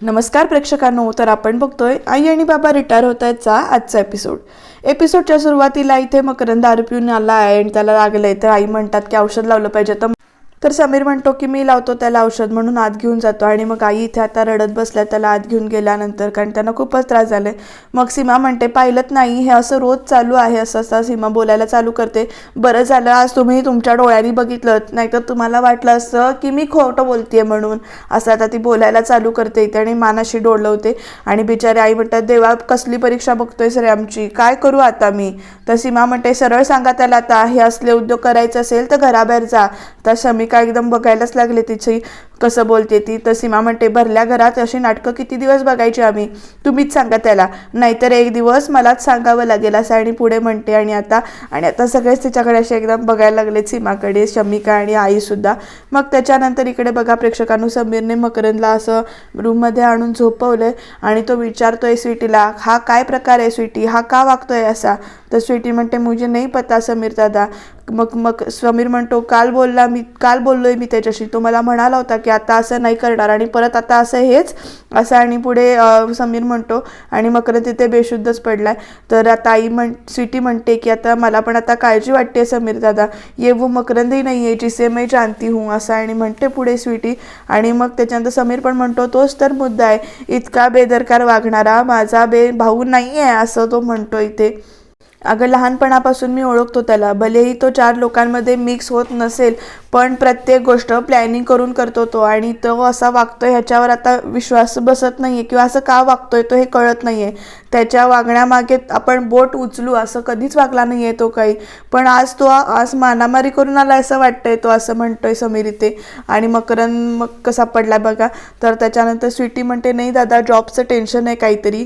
नमस्कार प्रेक्षकांनो तर आपण बघतोय आई आणि बाबा रिटायर होत आहेतचा आजचा एपिसोड एपिसोडच्या सुरुवातीला इथे मकरंद दारू पिऊन आला आहे आणि त्याला लागलंय तर आई म्हणतात की औषध लावलं पाहिजे. तर तर समीर म्हणतो की मी लावतो त्याला औषध म्हणून आत घेऊन जातो. आणि मग आई इथे आता रडत बसल्या त्याला आत घेऊन गेल्यानंतर कारण त्यांना खूपच त्रास झाला आहे मग सीमा म्हणते पाहिलंच नाही हे असं रोज चालू आहे असं असं सीमा बोलायला चालू करते. बरं झालं आज तुम्ही तुमच्या डोळ्यांनी बघितलं नाहीतर तुम्हाला वाटलं असतं की मी खोटं बोलतेय म्हणून असं आता ती बोलायला चालू करते इथे आणि मानाशी डोळवते आणि बिचारे आई म्हणतात देवा कसली परीक्षा बघतोय सर आमची काय करू आता मी? तर सीमा म्हणते सरळ सांगा त्याला आता हे असले उद्योग करायचे असेल तर घराबाहेर जा. तर शमिका एकदम बघायलाच लागले तिची? कसं बोलते ती? तर सीमा म्हणते भरल्या घरात अशी नाटकं किती दिवस बघायची आम्ही? तुम्हीच सांगा त्याला. नाहीतर एक दिवस मलाच सांगावं लागेल असं आणि पुढे म्हणते आणि आता आणि आता सगळेच तिच्याकडे असे एकदम बघायला लागले सीमाकडे शमिका आणि आईसुद्धा मग त्याच्यानंतर इकडे बघा प्रेक्षकांनो समीरने मकरंदला असं रूममध्ये आणून झोपवलंय आणि तो विचारतोय स्वीटीला हा काय प्रकार आहे स्वीटी? हा का वागतोय असा? तर स्वीटी म्हणते मुझे नाही पता समीर दादा. मग मग समीर म्हणतो काल बोलला मी काल बोललोय मी त्याच्याशी. तो मला म्हणाला होता की की आता असं नाही करणार आणि परत आता असं हेच असं आणि पुढे समीर म्हणतो आणि मकरंद तिथे बेशुद्धच पडलाय. तर आता आई म्हण स्वीटी म्हणते की आता मला पण आता काळजी वाटते समीर दादा. ये वो मकरंदही नाही आहे जिसे मैं जानती हूँ असं आणि म्हणते पुढे स्वीटी. आणि मग त्याच्यानंतर समीर पण म्हणतो तोच तर मुद्दा आहे. इतका बेदरकार वागणारा माझा बे भाऊ नाही आहे असं तो म्हणतो इथे. अगं लहानपणापासून मी ओळखतो त्याला. भलेही तो चार लोकांमध्ये मिक्स होत नसेल पण प्रत्येक गोष्ट प्लॅनिंग करून करतो तो आणि तो असा वागतोय ह्याच्यावर आता विश्वास बसत नाहीये किंवा असं का वागतोय तो हे कळत नाही आहे त्याच्या वागण्यामागे आपण बोट उचलू असं कधीच वागला नाहीये तो काही. पण आज तो आज मानामारी करून आला असं वाटतंय तो असं म्हणतोय समीर इथे आणि मकरंद मग कसा पडला बघा. तर त्याच्यानंतर स्वीटी म्हणते नाही दादा जॉबचं टेन्शन आहे काहीतरी.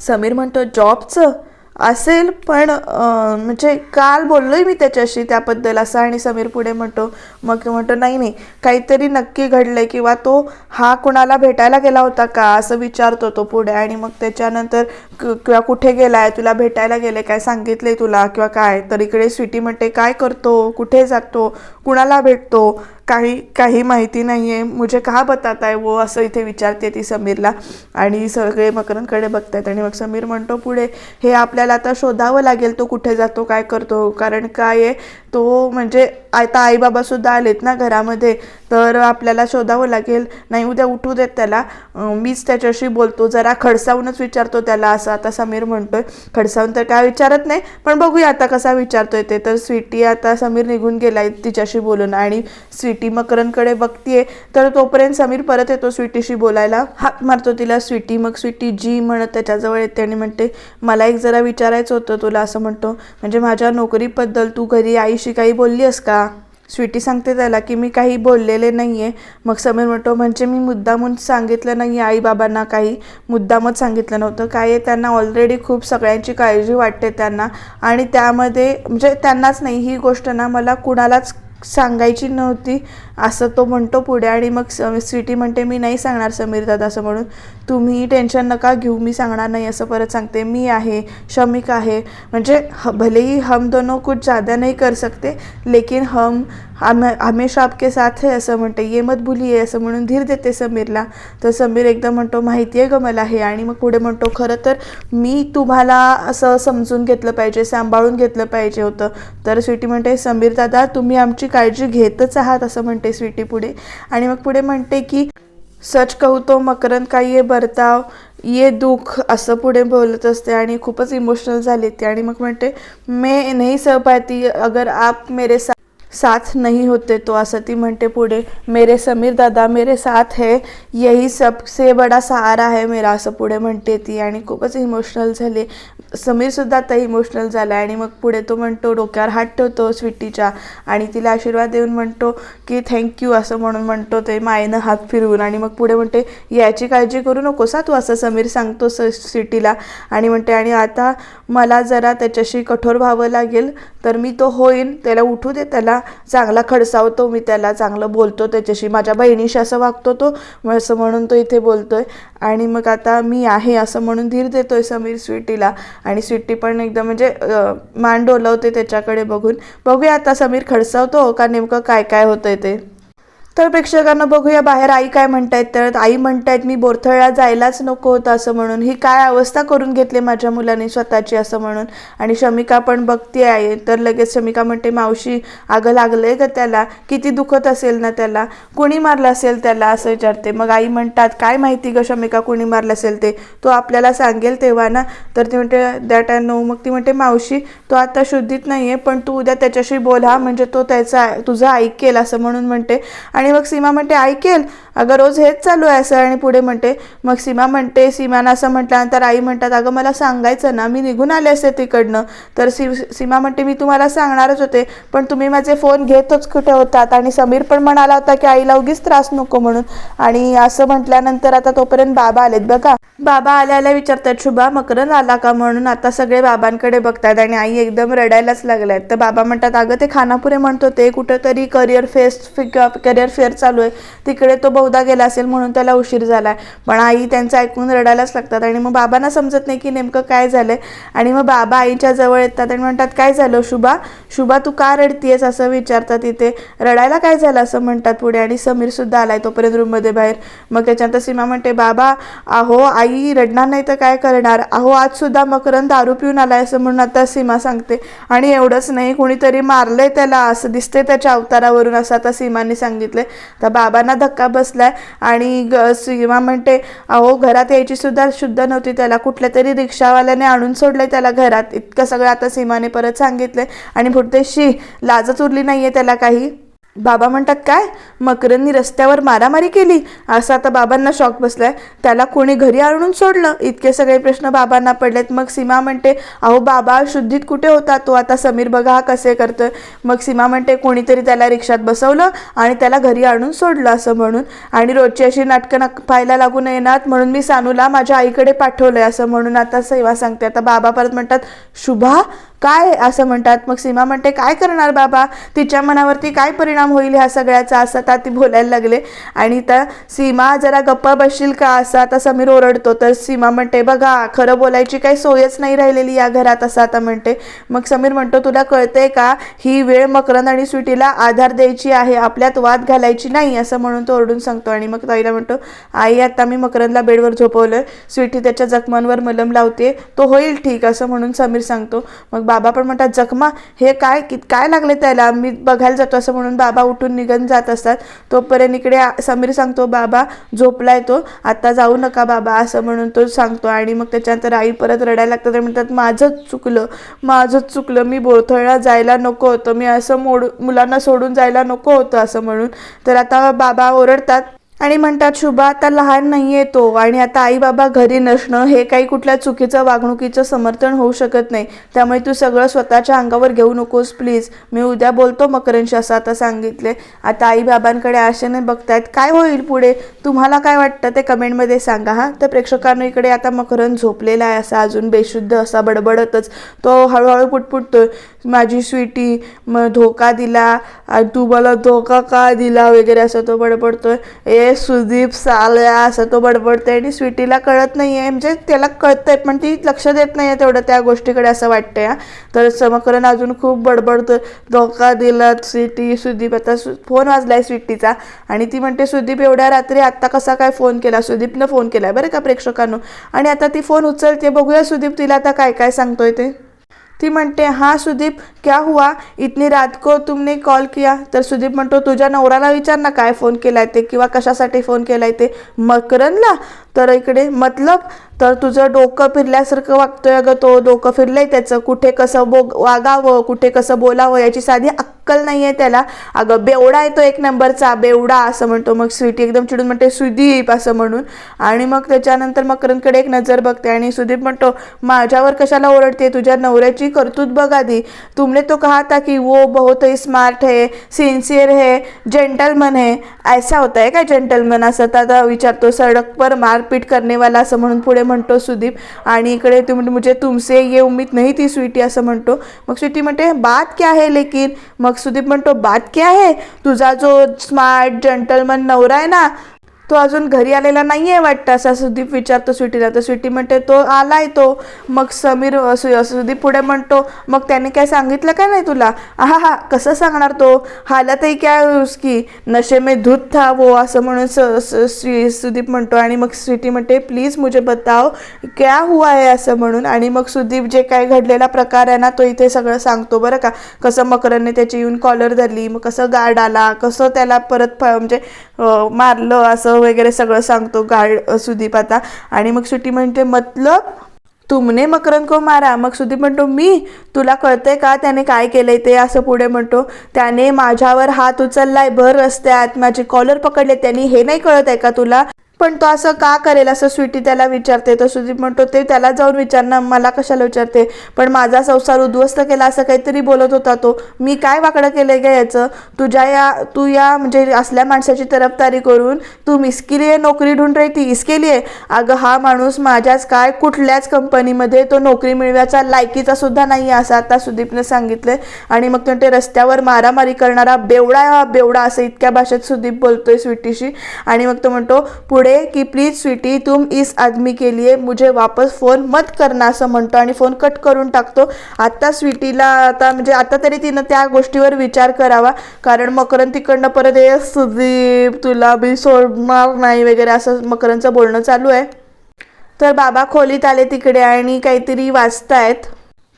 समीर म्हणतो जॉबचं? असेल पण म्हणजे काल बोललोय मी त्याच्याशी त्याबद्दल असं आणि समीर पुढे म्हणतो मग म्हणतो नाही नाही काहीतरी नक्की घडलंय किंवा तो हा कुणाला भेटायला गेला होता का? असं विचारतो तो पुढे आणि मग त्याच्यानंतर किंवा कुठे गेलाय तुला भेटायला गेले काय सांगितलंय तुला किंवा काय? तर इकडे स्वीटी म्हणते काय करतो? कुठे जातो? कुणाला भेटतो? काही काही माहिती नाही आहे मुझे का बताता आहे वो? असं इथे विचारते ती समीरला. आणि सगळे मकरंदकडे बघतायत. आणि मग समीर म्हणतो पुढे हे आपल्याला आता शोधावं लागेल. तो कुठे जातो? काय करतो? कारण काय आहे? तो म्हणजे आता आईबाबासुद्धा आलेत ना घरामध्ये तर आपल्याला शोधावं लागेल. नाही उद्या उठू देत त्याला. मीच त्याच्याशी बोलतो. जरा खडसावूनच विचारतो त्याला असं. आता समीर म्हणतोय खडसावून तर काय विचारत नाही पण बघूया आता कसा विचारतोय ते. तर स्वीटी आता समीर निघून गेलाय तिच्याशी बोलून आणि स्वीटी मकरनकडे बघतीये. तर तोपर्यंत समीर परत येतो स्वीटीशी बोलायला. हात मारतो तिला स्वीटी. मग स्वीटी जी म्हणत त्याच्याजवळ येते आणि म्हणते मला एक जरा विचारायचं होतं तुला असं म्हणतो. म्हणजे माझ्या नोकरीबद्दल तू घरी आईशी काही बोलली आहेस का? स्वीटी सांगते त्याला की मी काही बोललेले नाही आहे मग समीर म्हणतो म्हणजे मी मुद्दामून सांगितलं नाही आई बाबांना काही. मुद्दामच सांगितलं नव्हतं. काय आहे त्यांना ऑलरेडी खूप सगळ्यांची काळजी वाटते त्यांना. आणि त्यामध्ये म्हणजे त्यांनाच नाही ही गोष्ट ना मला कुणालाच सांगायची नव्हती. असं तो म्हणतो पुढे आणि मग स स्वीटी म्हणते मी नाही सांगणार समीर दादा असं म्हणून. तुम्ही टेन्शन नका घेऊ मी सांगणार नाही असं परत सांगते. मी आहे शमिक आहे. म्हणजे ह भलेही हम दोनों कुछ ज़्यादा नाही कर सकते लेकिन हम हम हमेशा आपके साथ है असं म्हणते. ये मत भुलिये असं म्हणून धीर देते समीरला. तर समीर एकदम म्हणतो माहिती आहे ग मला हे. आणि मग पुढे म्हणतो खरं तर मी तुम्हाला असं समजून घेतलं पाहिजे सांभाळून घेतलं पाहिजे होतं. तर स्वीटी म्हणते समीर दादा तुम्ही आमची काळजी घेतच आहात असं म्हणते. स्वीटी पुढे आणि मग पुढे म्हणते की सच कहू तो मकरंद का ये बर्ताव? ये दुःख असं पुढे बोलत असते आणि खूपच इमोशनल झाली ती. आणि मग म्हणते मे नाही सह पाती अगर आप मेरे साथ साथ नहीं होते तो असं ती म्हणते पुढे. मेरे समीर दादा मेरे साथ है यही सबसे बडा सहारा है मेरा असं पुढे म्हणते ती. आणि खूपच इमोशनल झाले. समीरसुद्धा आता इमोशनल झाला आणि मग पुढे तो म्हणतो डोक्यावर हात ठेवतो स्वीटीच्या आणि तिला आशीर्वाद देऊन म्हणतो की थँक्यू असं म्हणून म्हणतो ते मायेनं हात फिरवून आणि मग पुढे म्हणते याची काळजी करू नकोसा तू? असं समीर सांगतो स स्वीटीला आणि म्हणते आणि आता मला जरा त्याच्याशी कठोर व्हावं लागेल तर मी तो होईन. त्याला उठू दे त्याला चांगला खडसावतो मी त्याला चांगलं बोलतो त्याच्याशी माझ्या बहिणीशी असं वागतो तो मग असं म्हणून तो इथे बोलतोय. आणि मग आता मी आहे असं म्हणून धीर देतोय समीर स्वीटीला. आणि स्वीटी पण एकदम म्हणजे मान डोलवते त्याच्याकडे बघून. बघूया आता समीर खडसावतो का नेमकं काय काय होतंय ते. तर प्रेक्षकांना बघूया बाहेर आई काय म्हणतायत. तर आई म्हणतायत मी बोरथळला जायलाच नको होतं असं म्हणून. ही काय अवस्था करून घेतली माझ्या मुलाने स्वतःची असं म्हणून. आणि शमिका पण बघते आहे तर लगेच शमिका म्हणते मावशी अगं लागलंय का त्याला. किती दुखत असेल ना त्याला. कोणी मारलं असेल त्याला? असं विचारते. मग आई म्हणतात काय माहिती ग शमिका कोणी मारलं असेल ते? तो आपल्याला सांगेल तेव्हा ना? तर ती म्हणते दॅट आय नो. मग ती म्हणते मावशी तो आता शुद्धीत नाही आहे पण तू उद्या त्याच्याशी बोल हा. म्हणजे तो त्याचा तुझं ऐकेल असं म्हणून म्हणते. आणि आणि मग सीमा म्हणते ऐकेल. अगं रोज हेच चालू आहे असं आणि पुढे म्हणते मग सीमा म्हणते सीमानं असं म्हटल्यानंतर आई म्हणतात अगं मला सांगायचं ना मी निघून आले असते तिकडनं. तर सी सीमा म्हणते मी तुम्हाला सांगणारच होते पण तुम्ही माझे फोन घेतच कुठे होतात? आणि समीर पण म्हणाला होता की आईला उगीच त्रास नको म्हणून. आणि असं म्हटल्यानंतर आता तोपर्यंत बाबा आलेत बघा. बाबा आल्या आल्या विचारतात शुभा मकरन आला का? म्हणून आता सगळे बाबांकडे बघतात आणि आई एकदम रडायलाच लागल्यात. तर बाबा म्हणतात अगं ते खानापुरे म्हणत होते कुठंतरी करिअर फेस्ट करिअर फेअर चालू आहे. तिकडे तो बहुधा गेला असेल म्हणून त्याला उशीर झाला आहे पण आई त्यांचं ऐकून रडायलाच लागतात आणि मग बाबांना समजत नाही की नेमकं काय झालं आहे आणि मग बाबा आईच्या जवळ येतात आणि म्हणतात काय झालं शुभा? शुभा तू का रडतीयस? असं विचारतात इथे. रडायला काय झालं? असं म्हणतात पुढे. आणि समीरसुद्धा आला आहे तोपर्यंत रूममध्ये बाहेर. मग त्याच्यानंतर सीमा म्हणते बाबा अहो आई रडणार नाही तर काय करणार? अहो आजसुद्धा मकरंद दारू पिऊन आला आहे असं म्हणून आता सीमा सांगते. आणि एवढंच नाही कोणीतरी मारलंय त्याला असं दिसते त्याच्या अवतारावरून असं आता सीमाने सांगितलंय. तर बाबांना धक्का बसलाय आणि ग सीमा म्हणते अहो घरात यायची सुद्धा शुद्ध नव्हती. त्याला कुठल्या तरी रिक्षावाल्याने आणून सोडलंय त्याला घरात. इतकं सगळं आता सीमाने परत सांगितलंय. आणि पुढते शी लाजच उरली नाहीये त्याला काही. बाबा म्हणतात काय? मकरंनी रस्त्यावर मारामारी केली. असं आता बाबांना शॉक बसलाय. त्याला कोणी घरी आणून सोडलं? इतके सगळे प्रश्न बाबांना पडलेत. मग सीमा म्हणते अहो बाबा शुद्धीत कुठे होता? तो आता समीर बघा हा कसे करतोय. मग सीमा म्हणते कोणीतरी त्याला रिक्षात बसवलं आणि त्याला घरी आणून सोडलं असं म्हणून. आणि रोजची अशी नाटकं नक पाहायला लागू नयेनात म्हणून मी सानूला माझ्या आईकडे पाठवलंय असं म्हणून आता सेवा सांगते. आता बाबा परत म्हणतात शुभा काय असं म्हणतात? मग सीमा म्हणते काय करणार बाबा? तिच्या मनावरती काय परिणाम होईल ह्या सगळ्याचा? असं आता ती बोलायला लागले. आणि त्या सीमा जरा गप्पा बसशील का? असं आता समीर ओरडतो. तर सीमा म्हणते बघा खरं बोलायची काही सोयच नाही राहिलेली या घरात असं आता म्हणते. मग समीर म्हणतो तुला कळतंय का? ही वेळ मकरंद आणि स्वीटीला आधार द्यायची आहे. आपल्यात वाद घालायची नाही असं म्हणून तो ओरडून सांगतो. आणि मग ताईला म्हणतो आई आता मी मकरंदला बेडवर झोपवलं स्वीटी त्याच्या जखमांवर मलम लावते तो होईल ठीक असं म्हणून समीर सांगतो. मग बाबा पण म्हणतात जखमा हे काय कि काय लागले त्याला? मी बघायला जातो असं म्हणून बाबा उठून निघून जात असतात. तोपर्यंत इकडे समीर सांगतो बाबा झोपलाय तो. आता जाऊ नका बाबा असं म्हणून तो सांगतो. आणि मग त्याच्यानंतर आई परत रडायला लागतात आणि म्हणतात माझंच चुकलं माझंच चुकलं. मी बोरथळला जायला नको होतं. मी असं मोड मुलांना सोडून जायला नको होतं असं म्हणून. तर आता बाबा ओरडतात. आणि म्हणतात शुभा आता लहान नाही तो आणि आता आई बाबा घरी नसणं हे काही कुठल्या चुकीचं वागणुकीचं समर्थन होऊ शकत नाही. त्यामुळे तू सगळं स्वतःच्या अंगावर घेऊ नकोस प्लीज. मी उद्या बोलतो मकरंशी असं आता सांगितले. आता आई बाबांकडे आशेने बघतायत काय होईल पुढे? तुम्हाला काय वाटतं ते कमेंटमध्ये सांगा हां? तर प्रेक्षकांना इकडे आता मकरंद झोपलेला आहे असा अजून बेशुद्ध असा बडबडतच. तो हळूहळू पुटपुटतोय. माझी स्वीटी मग धोका दिला तू मला धोका का दिला वगैरे असं तो बडबडतोय. ए सुदीप साल्या असं तो बडबडतोय आणि स्वीटीला कळत नाही आहे म्हणजे त्याला कळतंय पण ती लक्ष देत नाही आहे तेवढं त्या गोष्टीकडे असं वाटतंय आहे तर समकरण अजून खूप बडबडतोय. धोका दिला स्वीटी सुदीप. आता सु फोन आहे स्वीटीचा आणि ती म्हणते सुदीप एवढ्या रात्री आत्ता कसा काय फोन केला? सुदीपनं फोन केलाय बरं का प्रेक्षकांनो? आणि आता ती फोन उचलते. बघूया सुदीप तिला आता काय काय सांगतोय ते. ती म्हणते हां सुदीप क्या हुआ? इतनी रात को तुमने कॉल किया. तर सुदीप म्हणतो तुझ्या नवऱ्याला विचार ना काय फोन केला आहे ते किंवा कशासाठी फोन केला आहे ते. मकरनला तर इकडे मतलब? तर तुझं डोकं फिरल्यासारखं वागतोय अगं तो. डोकं फिरलंय त्याचं. कुठे कसं बो वागावं? कुठे कसं बोलावं? याची साधी अक्कल नाही आहे त्याला. अगं बेवडा आहे तो एक नंबरचा बेवडा असं म्हणतो. मग स्वीटी एकदम चिडून म्हणते सुदीप असं म्हणून. आणि मग त्याच्यानंतर मकरंदकडे एक नजर बघते आणि सुदीप म्हणतो माझ्यावर कशाला ओरडते तुझ्या नवऱ्याची करतूत बघ आधी. तुमने तो कहा था की वो बहुत ही स्मार्ट है सिन्सियर है जेंटलमन है. ऐसा होता है का जेंटलमन असं? तर आता विचारतो सडक पर मारपीट करने वाला असं म्हणून पुढे म्हणतो सुदीप. आणि इकडे तू म्हणजे मुझे तुमसे ये उम्मीद नाही ती स्वीटी असं म्हणतो. मग स्वीटी म्हणते बात क्या है लेकिन? मग सुदीप म्हणतो बात क्या है? तुझा जो स्मार्ट जंटलमन नवरा आहे ना तो अजून घरी आलेला नाही आहे वाटतं. असा सुदीप विचारतो स्वीटीला. तर स्वीटी म्हणते तो आलाय तो. मग समीर सु- सुदीप पुढे म्हणतो मग त्याने काय सांगितलं का नाही तुला? हा हा कसं सांगणार तो? हालतही क्या उसकी? नशे मे धूत था वो असं म्हणून स, स, श्री सुदीप म्हणतो. आणि मग स्वीटी म्हणते प्लीज मुझे बताओ क्या हुआ आहे असं म्हणून. आणि मग सुदीप जे काय घडलेला प्रकार आहे ना तो इथे सगळं सांगतो बरं का. कसं मकरनने त्याची येऊन कॉलर धरली मग कसं गार्ड आला कसं त्याला परत म्हणजे मारलं असं वगैरे सगळं सांगतो गार्ड सुदीप आता. आणि मग सुटी म्हणते मतलब तुमने मकरंद को मारा. मग सुदीप म्हणतो मी? तुला कळतंय का? त्याने काय केलंय ते? असं पुढे म्हणतो. त्याने माझ्यावर हात उचललाय भर रस्त्यात. माझी कॉलर पकडले त्यांनी हे नाही कळत आहे का तुला? पण तो असं का करेल असं स्वीटी त्याला विचारते तर सुदीप म्हणतो ते त्याला जाऊन विचारणं मला कशाला विचारते? पण माझा संसार उद्ध्वस्त केला असं काहीतरी बोलत होता तो. मी काय वाकडं केलं का याचं? तुझ्या या तू या म्हणजे असल्या माणसाची तरफदारी करून तू इसके आहे नोकरी ढूंढ रही ती इसकेली आहे अगं हा माणूस माझ्याच काय कुठल्याच कंपनीमध्ये तो नोकरी मिळवायचा लायकीचा सुद्धा नाही आहे असं आता सुदीपने सांगितलं. आणि मग ते रस्त्यावर मारामारी करणारा बेवडा हा बेवडा असं इतक्या भाषेत सुदीप बोलतोय स्वीटीशी. आणि मग तो म्हणतो पुढे की प्लीज स्वीटी तुम इस आदमी के लिए मुझे वापस फोन मत करना असं म्हणतो आणि फोन कट करून टाकतो. आता स्वीटीला आता म्हणजे आता तरी तिनं त्या गोष्टीवर विचार करावा. कारण मकरन तिकडनं परत ये सुदीप तुला बी सोडणार नाही वगैरे असं मकरनचं बोलणं चालू आहे. तर बाबा खोलीत आले तिकडे आणि काहीतरी वाचतायत.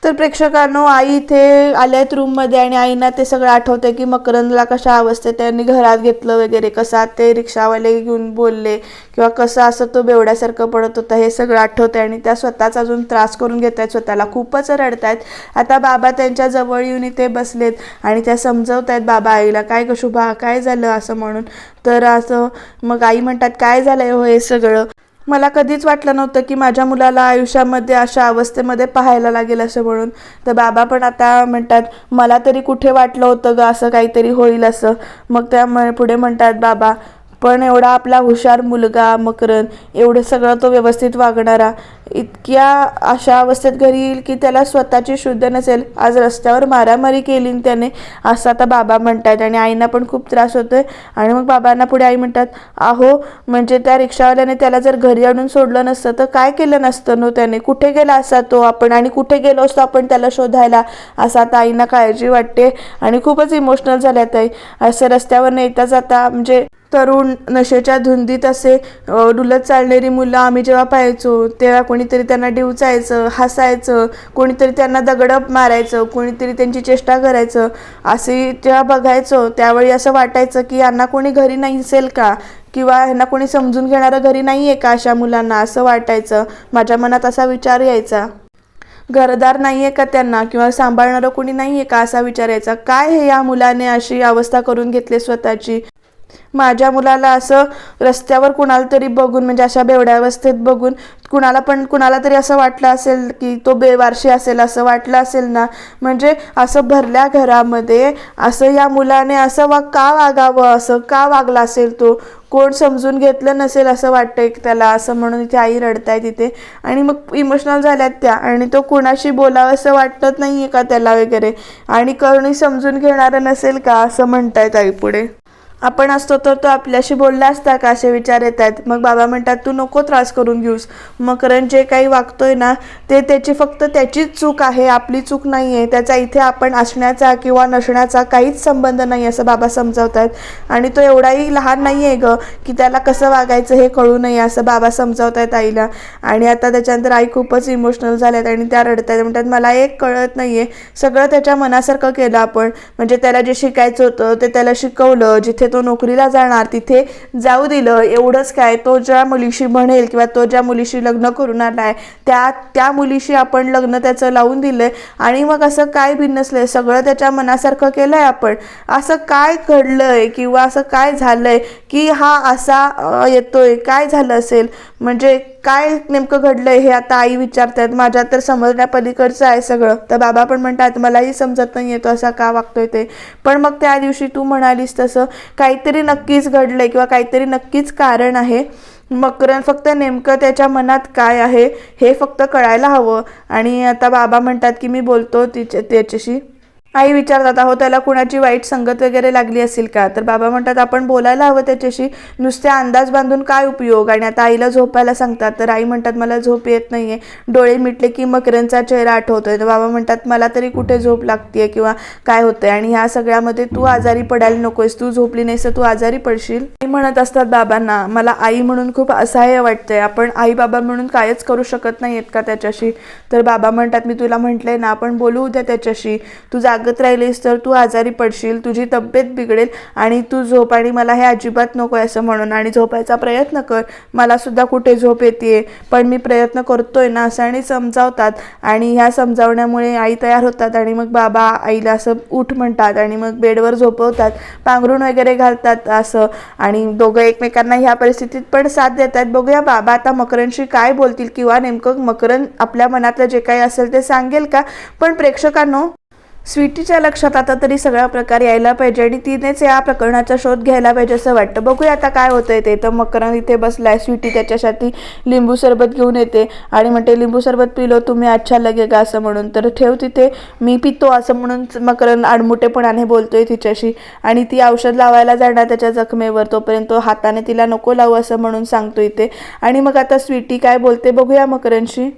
तर प्रेक्षकांनो आई इथे आल्यात रूममध्ये आणि आईना ते सगळं आठवतंय की मकरंदला कशा अवस्थेत त्यांनी घरात घेतलं वगैरे कसा ते रिक्षावाले घेऊन बोलले किंवा कसं असं तो बेवड्यासारखं पडत होता हे सगळं आठवतंय आणि त्या स्वतःच अजून त्रास करून घेत आहेत स्वतःला खूपच रडतायत. आता बाबा त्यांच्या जवळ येऊन इथे बसलेत आणि त्या समजवत आहेत बाबा आईला काय कशुभा काय झालं? असं म्हणून. तर असं मग आई म्हणतात काय झालंय हो हे सगळं? मला कधीच वाटलं नव्हतं की माझ्या मुलाला आयुष्यामध्ये अशा अवस्थेमध्ये पाहायला लागेल असं म्हणून. तर बाबा पण आता म्हणतात मला तरी कुठे वाटलं होतं ग असं काहीतरी होईल असं. मग त्या म- पुढे म्हणतात बाबा पण एवढा आपला हुशार मुलगा मकरन एवढं सगळं तो व्यवस्थित वागणारा इतक्या अशा अवस्थेत घरी येईल की त्याला स्वतःची शुद्ध नसेल. आज रस्त्यावर मारामारी केली त्याने असं आता बाबा म्हणतात आणि आईना पण खूप त्रास होतोय. आणि मग बाबांना पुढे आई म्हणतात आहो म्हणजे त्या रिक्षावाल्याने त्याला जर घरी आणून सोडलं नसतं तर काय केलं नसतं नो त्याने? कुठे गेला असा तो आपण? आणि कुठे गेलो असतो आपण त्याला शोधायला? असं आता आईना काळजी वाटते आणि खूपच इमोशनल झाल्यात आई. असं रस्त्यावर येता जाता म्हणजे तरुण नशेच्या धुंदीत असे डुलत चालणारी मुलं आम्ही जेव्हा पाहायचो तेव्हा कोणीतरी त्यांना डिवचायचं हसायचं कोणीतरी त्यांना दगडं मारायचं कोणीतरी त्यांची चेष्टा करायचं. असे जेव्हा बघायचो त्यावेळी असं वाटायचं की यांना कोणी घरी नाही असेल का? किंवा ह्यांना कोणी समजून घेणारं घरी नाही आहे का अशा मुलांना? असं वाटायचं. माझ्या मनात असा विचार यायचा. घरदार नाही आहे का त्यांना? किंवा सांभाळणारं कोणी नाही आहे का? असा विचार यायचा. काय हे या मुलाने अशी अवस्था करून घेतली स्वतःची? माझ्या मुलाला असं रस्त्यावर कुणाला तरी बघून म्हणजे अशा बेवड्या अवस्थेत बघून कुणाला पण कुणाला तरी असं वाटलं असेल की तो बेवारशी असेल असं वाटलं असेल ना म्हणजे असं भरल्या घरामध्ये असं या मुलाने असं वा का वागावं असं का वागला असेल तो? कोण समजून घेतलं नसेल असं वाटतंय त्याला असं म्हणून इथे आई रडताय तिथे आणि मग इमोशनल झाल्यात त्या आणि तो कोणाशी बोलावं असं वाटत नाही आहे का त्याला वगैरे? आणि कोणी समजून घेणारं नसेल का असं म्हणतायत आई पुढे. आपण असतो तर तो आपल्याशी बोलला असता का असे विचार येत आहेत मग बाबा म्हणतात तू नको त्रास करून घेऊस. मकरण जे काही वागतोय ना ते त्याची फक्त त्याचीच चूक आहे आपली चूक नाही आहे त्याचा इथे आपण असण्याचा किंवा नसण्याचा काहीच संबंध नाही असं बाबा समजावत आहेत आणि तो एवढाही लहान नाही आहे ग की त्याला कसं वागायचं हे कळू नये असं बाबा समजावत आहेत आईला. आणि आता त्याच्यानंतर आई खूपच इमोशनल झाल्यात आणि त्या रडत आहेत म्हणतात मला एक कळत नाही आहे सगळं त्याच्या मनासारखं केलं आपण. म्हणजे त्याला जे शिकायचं होतं ते त्याला शिकवलं. जिथे तो नोकरीला जाणार तिथे जाऊ दिलं. एवढंच काय तो ज्या मुलीशी म्हणेल किंवा तो ज्या मुलीशी लग्न करून आलाय त्या त्या मुलीशी आपण लग्न त्याचं लावून दिलंय. आणि मग असं काय भिन्नसलंय सगळं त्याच्या मनासारखं केलंय आपण. असं काय घडलंय किंवा असं काय झालंय की हा असा येतोय? काय झालं असेल? म्हणजे काय नेमकं घडलंय हे आता आई विचारतात माझ्या तर समजण्यापलीकडचं आहे सगळं. तर बाबा पण म्हणतात मलाही समजत नाही येतो असा का वागतोय ते. पण मग त्या दिवशी तू म्हणालीस तसं काहीतरी नक्कीच घडलंय किंवा काहीतरी नक्कीच कारण आहे. मकरन फक्त नेमकं त्याच्या मनात काय आहे हे फक्त कळायला हवं. आणि आता बाबा म्हणतात की मी बोलतो तिच्या त्याच्याशी. आई विचारतात अहो त्याला कुणाची वाईट संगत वगैरे लागली असेल का? तर बाबा म्हणतात आपण बोलायला हवं त्याच्याशी नुसते अंदाज बांधून काय उपयोग? आणि आता आईला झोपायला सांगतात तर आई म्हणतात मला झोप येत नाहीये. डोळे मिटले की मकरंचा चेहरा आठवतोय. तर बाबा म्हणतात मला तरी कुठे झोप लागतेय किंवा काय होतंय? आणि ह्या सगळ्यामध्ये तू आजारी पडायला नकोयस तू झोपली नाहीस तर तू आजारी पडशील. आई म्हणत असतात बाबांना मला आई म्हणून खूप असहाय्य वाटतंय. आपण आई बाबा म्हणून कायच करू शकत नाहीयेत का त्याच्याशी? तर बाबा म्हणतात मी तुला म्हटलंय ना आपण बोलू उद्या त्याच्याशी. तू जागत राहिलीस तर तू आजारी पडशील तुझी तब्येत बिघडेल आणि तू झोप आणि मला हे अजिबात नको आहे असं म्हणून आणि झोपायचा प्रयत्न कर. मला सुद्धा कुठे झोप येते पण मी प्रयत्न करतोय ना असं आणि समजावतात आणि ह्या समजावण्यामुळे आई तयार होतात आणि मग बाबा आईला असं उठ म्हणतात आणि मग बेडवर झोपवतात पांघरूण वगैरे घालतात असं आणि दोघं एकमेकांना ह्या परिस्थितीत पण साथ देतात. बघूया बाबा आता मकरनशी काय बोलतील किंवा नेमकं मकरन आपल्या मनातलं जे काही असेल ते सांगेल का? पण प्रेक्षकांनो स्वीटीच्या लक्षात आता तरी सगळा प्रकार यायला पाहिजे आणि तिनेच या प्रकरणाचा शोध घ्यायला पाहिजे असं वाटतं. बघूया आता काय होतंय ते. तर मकरण इथे बसलाय. स्वीटी त्याच्यासाठी लिंबू सरबत घेऊन येते आणि म्हणते लिंबू सरबत पिलो तुम्ही अच्छा लगेगा असं म्हणून. तर ठेव तिथे मी पितो असं म्हणून मकरण आडमुटेपणाने बोलतोय तिच्याशी. आणि ती औषध लावायला जाणार त्याच्या जखमेवर. तोपर्यंत तो हाताने तिला नको लावू असं म्हणून सांगतो इथे. आणि मग आता स्वीटी काय बोलते बघूया मकरणशी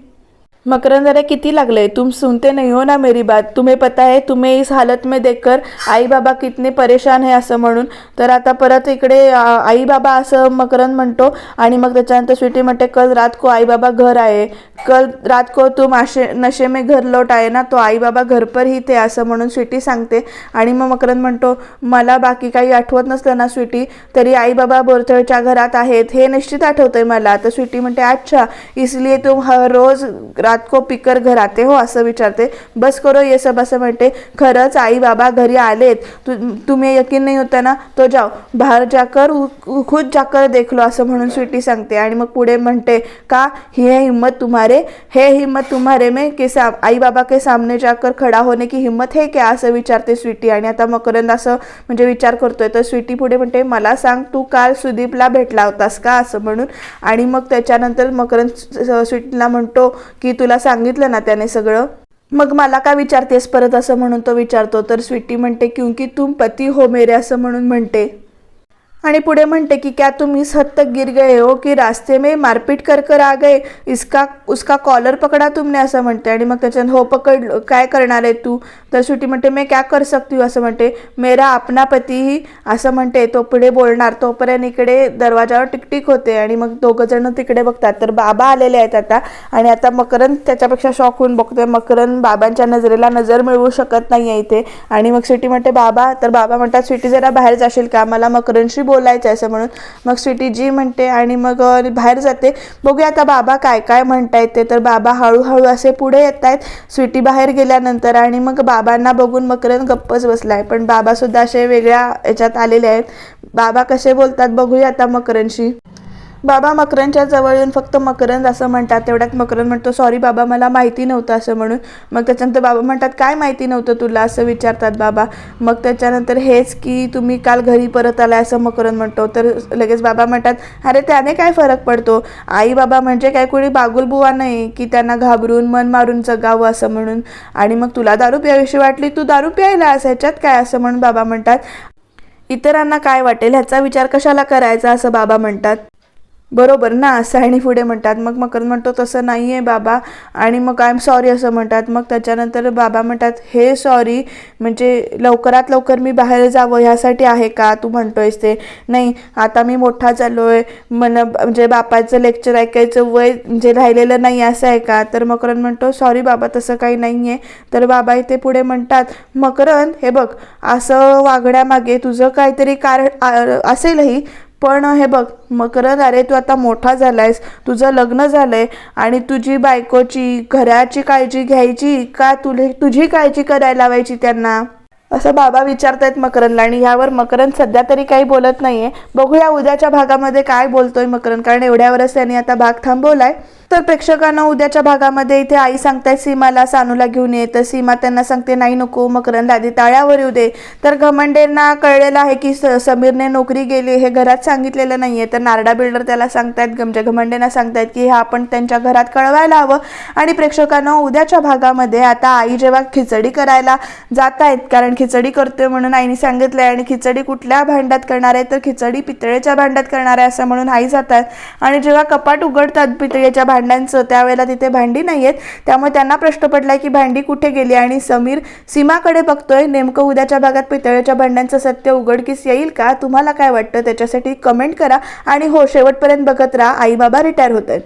मकरंद अरे किती लागले? तुम सुनते नहीं हो ना मेरी बात. तुम्हें पता है तुम्हें इस हालत में देखकर आई बाबा कितने परेशान है असं म्हणून. तर आता परत इकडे आई बाबा असं मकरंद म्हणतो आणि मग त्याच्यानंतर स्वीटी म्हणते कल रात को आई बाबा घर आहे कल रात को तुम आशे नशे में घर लौट आहे ना तो आई बाबा घर पर ही थे असं म्हणून स्वीटी सांगते. आणि मग मकरंद म्हणतो मला बाकी काही आठवत नसलं ना स्वीटी तरी आई बाबा बोरथळच्या घरात आहेत. हे निश्चित आठवतंय मला. तर स्वीटी म्हणते अच्छा इसलिए तुम हर रोज रात को पिकर घर आते हो असं विचारते. बस करो ये सब असं म्हणते. खरंच आई बाबा घरी आलेत. तु तुम्ही यकीन नाही होता ना? तो जाओ बाहेर जाकर खुद जाकर देखलो असं म्हणून स्वीटी सांगते. आणि मग पुढे म्हणते का? हे हिम्मत तुम्हारे? हे हिम्मत तुम्हारे में के सा आई बाबा के सामने जाकर खडा होणे की हिम्मत हे क्या? असं विचारते स्वीटी. आणि आता मकरंद असं म्हणजे विचार करतोय. तर स्वीटी पुढे म्हणते मला सांग तू काल सुदीपला भेटला होतास का? असं म्हणून. आणि मग त्याच्यानंतर मकरंद स्वीटीला म्हणतो की तुला सांगितलं ना त्याने सगळं? मग मला का विचारतेस परत असं म्हणून तो विचारतो? तर स्वीटी म्हणते क्योंकि तुम पती हो मेरे असं म्हणून म्हणते. आणि पुढे म्हणते की क्या तुम इस हद तक गिर गए हो की रास्ते में मारपीट कर कर आ गए? इसका उसका कॉलर पकडा तुमने? असं म्हणते. आणि मग त्याच्यात हो पकड काय करणार आहे तू? तर सुटी म्हणते मी क्या कर सकती हूँ? असं म्हणते. मेरा आपना पतीही असं म्हणते. तो पुढे बोलणार. तोपर्यंत इकडे दरवाजावर टिकटिक होते. आणि मग दोघं जण तिकडे बघतात. तर बाबा आलेले आहेत आता. आणि आता मकरंद त्याच्यापेक्षा शॉक होऊन बघतोय. मकरंद बाबांच्या नजरेला नजर मिळवू शकत नाही आहे इथे. आणि मग स्वीटी म्हणते बाबा तर बाबा म्हणतात स्वीटी जरा बाहेर जाशील का? मला मकरंदशी बोलायचं आहे असं म्हणून. मग स्वीटी जी म्हणते आणि मग बाहेर जाते. बघूया आता बाबा काय काय म्हणतायत ते. तर बाबा हळूहळू असे पुढे येत आहेत स्वीटी बाहेर गेल्यानंतर आणि मग बाबांना बघून मकरंद गप्पच बसला आहे पण बाबासुद्धा असे वेगळ्या याच्यात आलेले आहेत. बाबा कसे बोलतात बघूया आता मकरंदशी. बाबा मकरंदच्या जवळ येऊन फक्त मकरंद असं म्हणतात. तेवढ्यात मकरंद म्हणतो सॉरी बाबा मला माहिती नव्हतं असं म्हणून. मग त्याच्यानंतर बाबा म्हणतात काय माहिती नव्हतं तुला? असं विचारतात बाबा. मग त्याच्यानंतर हेच की तुम्ही काल घरी परत आलाय असं मकरंद म्हणतो. तर लगेच बाबा म्हणतात अरे त्याने काय फरक पडतो? आई बाबा म्हणजे काय? कोणी बागुलबुवा नाही की त्यांना घाबरून मन मारून जगावं असं म्हणून? आणि मग तुला दारू प्यावीशी वाटली तू दारू प्यायला ह्याच्यात काय? असं म्हणून बाबा म्हणतात. इतरांना काय वाटेल? ह्याचा विचार कशाला करायचा? असं बाबा म्हणतात. बरोबर ना असं आणि पुढे म्हणतात. मग मकरंद म्हणतो तसं नाही आहे बाबा. आणि मग आय एम सॉरी असं म्हणतात. मग त्याच्यानंतर बाबा म्हणतात हे सॉरी म्हणजे लवकरात लवकर मी बाहेर जावं ह्यासाठी आहे का? तू म्हणतोयस ते. नाही आता मी मोठा झालो आहे मला म्हणजे बापाचं लेक्चर ऐकायचं वय म्हणजे राहिलेलं नाही असं आहे का? तर मकरंद म्हणतो सॉरी बाबा तसं काही नाही आहे तर बाबा इथे पुढे म्हणतात मकरंद हे बघ असं वागण्यामागे तुझं काहीतरी कारण असेलही पण हे बघ मकरंद अरे तू आता मोठा झालायस तुझं लग्न झालंय आणि तुझी बायकोची घराची काळजी घ्यायची का तुले तुझी काळजी करायला लावायची त्यांना? असं बाबा विचारतायत मकरंदला आणि ह्यावर मकरंद सध्या तरी काही बोलत नाही आहे बघूया उद्याच्या भागामध्ये काय बोलतोय मकरंद कारण एवढ्यावरच त्यांनी आता भाग थांबवलाय. तर प्रेक्षकांना उद्याच्या भागामध्ये इथे आई सांगताय सीमाला सानूला घेऊन ये. तर सीमा त्यांना सांगते नाही नको मकरंद दादी ताळ्यावर येऊ दे. तर घमंडेंना कळलेलं आहे की स- समीरने नोकरी गेली हे घरात सांगितलेलं नाही आहे तर नारडा बिल्डर त्याला सांगतायत गमजे घमंडेंना सांगतायत की हे आपण त्यांच्या घरात कळवायला हवं. आणि प्रेक्षकांना उद्याच्या भागामध्ये आता आई जेव्हा खिचडी करायला जात आहेत कारण खिचडी करतोय म्हणून आईने सांगितलंय आणि खिचडी कुठल्या भांड्यात करणार आहे? तर खिचडी पितळेच्या भांड्यात करणार आहे असं म्हणून आई जात आहेत आणि जेव्हा कपाट उघडतात पितळेच्या भांड्यांचं त्यावेळेला तिथे भांडी नाही आहेत त्यामुळे त्यांना प्रश्न पडलाय की भांडी कुठे गेली? आणि समीर सीमाकडे बघतोय. नेमकं उद्याच्या भागात पितळेच्या भांड्यांचं सत्य उघडकीस येईल का? तुम्हाला काय वाटतं? त्याच्यासाठी कमेंट करा आणि हो शेवटपर्यंत बघत राहा. आई बाबा रिटायर होत आहेत